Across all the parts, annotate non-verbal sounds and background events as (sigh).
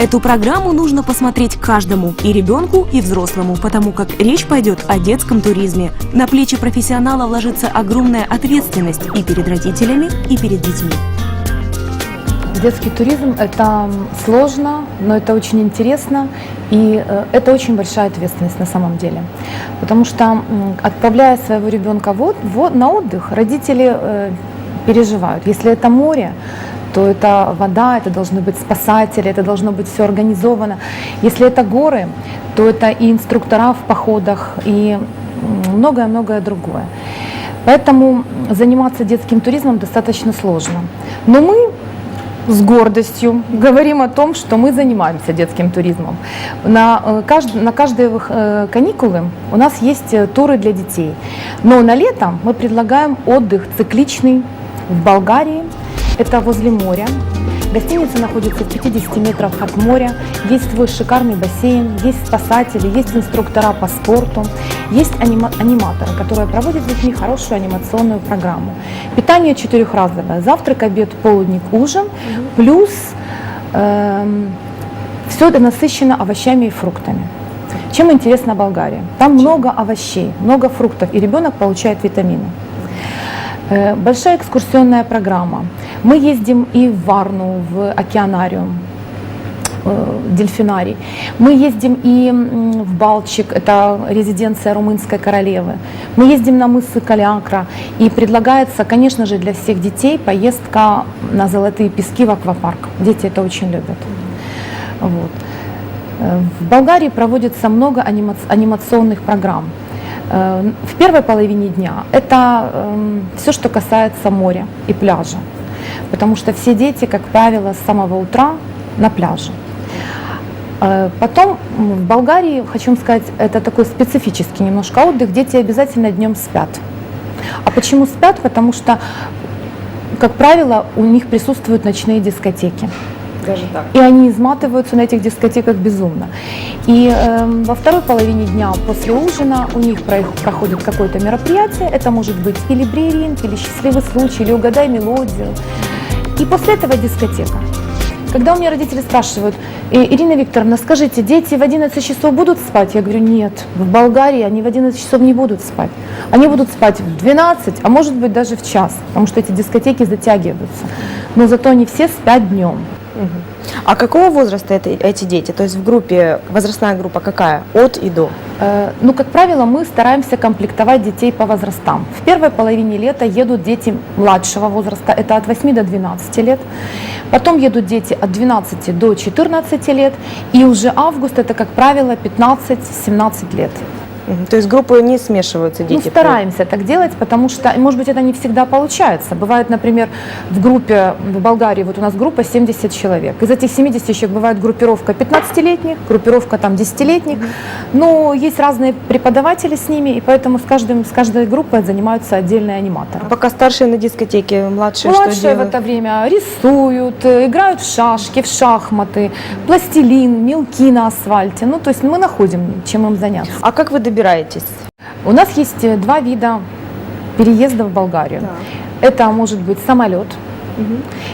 Эту программу нужно посмотреть каждому, и ребенку, и взрослому, потому как речь пойдет о детском туризме. На плечи профессионала ложится огромная ответственность и перед родителями, и перед детьми. Детский туризм – это сложно, но это очень интересно, и э, это очень большая ответственность на самом деле. Потому что, отправляя своего ребенка в от- в- на отдых, родители э, переживают. Если это море, то это вода, это должны быть спасатели, это должно быть все организовано. Если это горы, то это и инструктора в походах, и многое-многое другое. Поэтому заниматься детским туризмом достаточно сложно. Но мы с гордостью говорим о том, что мы занимаемся детским туризмом. На, э, кажд- на каждые э, каникулы у нас есть э, туры для детей. Но на лето мы предлагаем отдых цикличный в Болгарии. Это возле моря. Гостиница находится в 50 метрах от моря. Есть свой шикарный бассейн, есть спасатели, есть инструктора по спорту, есть анима- аниматоры, которые проводят с детьми хорошую анимационную программу. Питание четырехразовое. Завтрак, обед, полдник, ужин. Плюс все это насыщено овощами и фруктами. Чем интересна Болгария? Там много овощей, много фруктов, и ребенок получает витамины. Э, Большая экскурсионная программа. Мы ездим и в Варну, в океанариум, э, дельфинарий. Мы ездим и в Балчик, это резиденция румынской королевы. Мы ездим на мысы Калиакра. И предлагается, конечно же, для всех детей поездка на золотые пески в аквапарк. Дети это очень любят. Вот. Э, В Болгарии проводится много анима- анимационных программ. Э, В первой половине дня это все, что касается моря и пляжа. Потому что все дети, как правило, с самого утра на пляже. Э, Потом в Болгарии, хочу вам сказать, это такой специфический немножко отдых. Дети обязательно днем спят. А почему спят? Потому что, как правило, у них присутствуют ночные дискотеки. Даже так. И они изматываются на этих дискотеках безумно. И эм, во второй половине дня после ужина у них про- проходит какое-то мероприятие. Это может быть или брейринг, или счастливый случай, или угадай мелодию. И после этого дискотека. Когда у меня родители спрашивают, «Э, Ирина Викторовна, скажите, дети в 11 часов будут спать? Я говорю, нет, в Болгарии они в 11 часов не будут спать. Они будут спать в 12, а может быть даже в час, потому что эти дискотеки затягиваются. Но зато они все спят днем. А какого возраста это, эти дети? То есть в группе, возрастная группа какая? От и до? Э, Ну, как правило, мы стараемся комплектовать детей по возрастам. В первой половине лета едут дети младшего возраста, это от 8 до 12 лет. Потом едут дети от 12 до 14 лет. И уже август, это, как правило, 15-17 лет. То есть группы не смешиваются дети? Мы стараемся так делать, потому что, может быть, это не всегда получается. Бывает, например, в группе в Болгарии, вот у нас группа 70 человек. Из этих 70 человек бывает группировка 15-летних, группировка там 10-летних. Но есть разные преподаватели с ними, и поэтому с, каждым, с каждой группой занимаются отдельные аниматоры. Пока старшие на дискотеке, младшие, что Младшие в делают? это время рисуют, э, играют в шашки, в шахматы, пластилин, мелки на асфальте. Ну, то есть мы находим, чем им заняться. А как вы добираетесь? У нас есть э, два вида переезда в Болгарию. Это может быть самолет,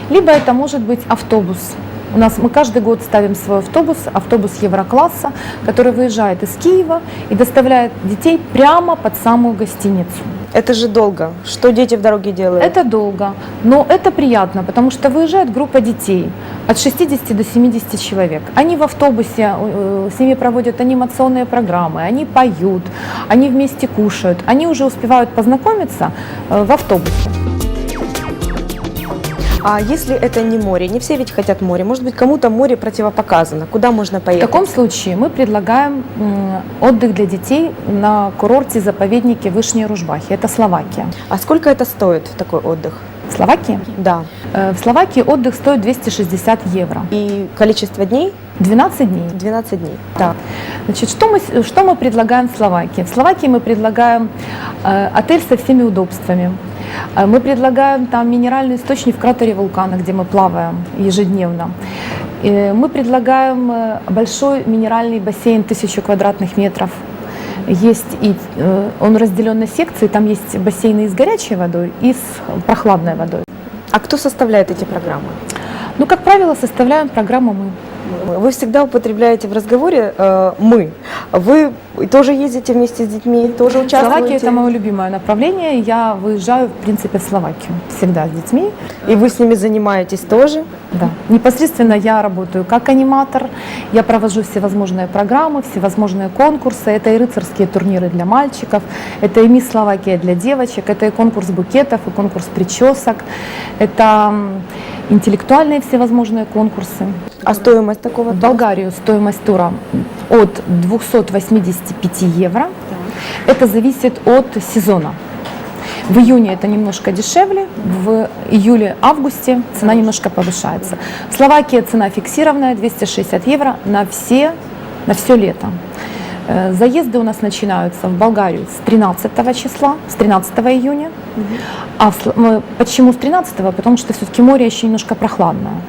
либо это может быть автобус. У нас мы каждый год ставим свой автобус, автобус Еврокласса, который выезжает из Киева и доставляет детей прямо под самую гостиницу. Это же долго. Что дети в дороге делают? Это долго, но это приятно, потому что выезжает группа детей от 60 до 70 человек. Они в автобусе, э, с ними проводят анимационные программы, они поют, они вместе кушают, они уже успевают познакомиться э, в автобусе. А если это не море? Не все ведь хотят море. Может быть, кому-то море противопоказано. Куда можно В поехать? таком случае мы предлагаем отдых для детей на курорте заповеднике Вышние Ружбахи. Это Словакия. А сколько это стоит, такой отдых? В Словакии? Да. Э, В Словакии отдых стоит 260 евро. И количество дней? 12 дней. 12 дней. Так. Значит, что мы, что мы предлагаем в Словакии? В Словакии мы предлагаем э, отель со всеми удобствами. Э, мы предлагаем там минеральный источник в кратере вулкана, где мы плаваем ежедневно. Э, мы предлагаем э, большой минеральный бассейн тысячу квадратных метров. Есть и он разделен на секции, там есть бассейны и с горячей водой, и с прохладной водой. А кто составляет эти программы? Ну, как правило, составляем программу мы. Вы всегда употребляете в разговоре э, «мы». Вы тоже ездите вместе с детьми, тоже участвуете? Словакия – это мое любимое направление. Я выезжаю, в принципе, в Словакию всегда с детьми. И вы с ними занимаетесь тоже? Да. Непосредственно я работаю как аниматор, я провожу всевозможные программы, всевозможные конкурсы. Это и рыцарские турниры для мальчиков, это и Мисс Словакия для девочек, это и конкурс букетов, и конкурс причесок, это интеллектуальные всевозможные конкурсы. А стоимость такого? В Болгарию стоимость тура от 285 евро. Это зависит от сезона. В июне это немножко дешевле, в июле-августе цена немножко повышается. В Словакии цена фиксированная 260 евро на все, на все лето. Э, Заезды у нас начинаются в Болгарию с 13 числа, с 13 июня. А в почему с 13? Потому что все-таки море еще немножко прохладное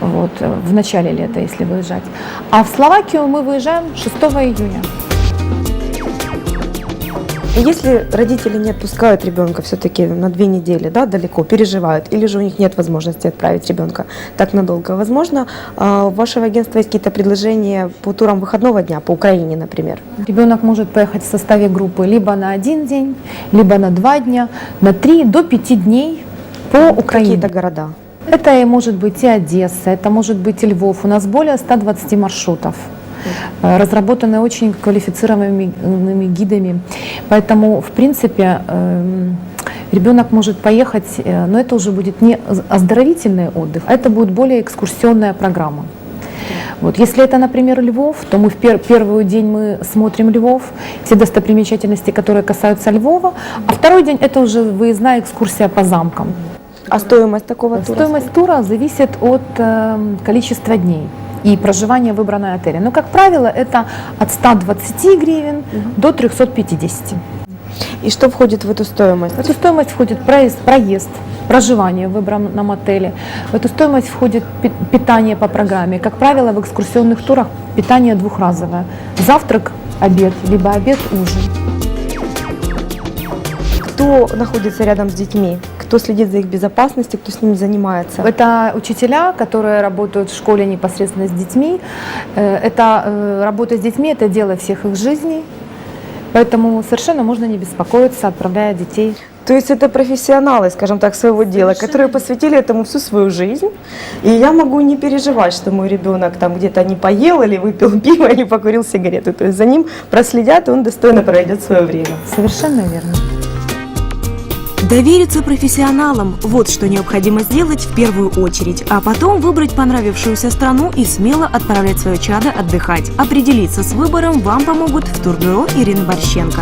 вот, э, в начале лета, если выезжать. А в Словакию мы выезжаем 6 июня. Если родители не отпускают ребенка все-таки на две недели, да, далеко, переживают, или же у них нет возможности отправить ребенка так надолго, возможно, а, у вашего агентства есть какие-то предложения по турам выходного дня, по Украине, например? Ребенок может поехать в составе группы либо на один день, либо на два дня, на три до пяти дней по Украине. Какие-то города? Это и может быть и Одесса, это может быть и Львов. У нас более 120 маршрутов э, разработаны очень квалифицированными гидами. Поэтому, в принципе, эм, ребенок может поехать, э, но это уже будет не оздоровительный отдых, а это будет более экскурсионная программа. Вот. Если это, например, Львов, то мы в пер- первый день мы смотрим Львов, все достопримечательности, которые касаются Львова, а второй день это уже выездная экскурсия по замкам. А стоимость такого тура? Стоимость тура зависит от э, количества дней и проживания в выбранной отеле. Но, как правило, это от 120 гривен до 350. И что входит в эту стоимость? В эту стоимость входит проезд, проезд проживание в выбранном отеле. В эту стоимость входит пи- питание по программе. Как правило, в экскурсионных турах питание двухразовое. Завтрак, обед, либо обед, ужин. Кто находится рядом с детьми? Кто следит за их безопасностью, кто с ними занимается? Это учителя, которые работают в школе непосредственно с детьми. Э, Это э, работа с детьми, это дело всех их жизней. Поэтому совершенно можно не беспокоиться, отправляя детей. То есть это профессионалы, скажем так, своего дела, которые посвятили этому всю свою жизнь. И я могу не переживать, что мой ребенок там где-то не поел или выпил (laughs) пиво или покурил сигареты. То есть за ним проследят, и он достойно проведет свое время. Совершенно верно. Довериться профессионалам – вот что необходимо сделать в первую очередь, а потом выбрать понравившуюся страну и смело отправлять свое чадо отдыхать. Определиться с выбором вам помогут в турбюро Ирины Борщенко.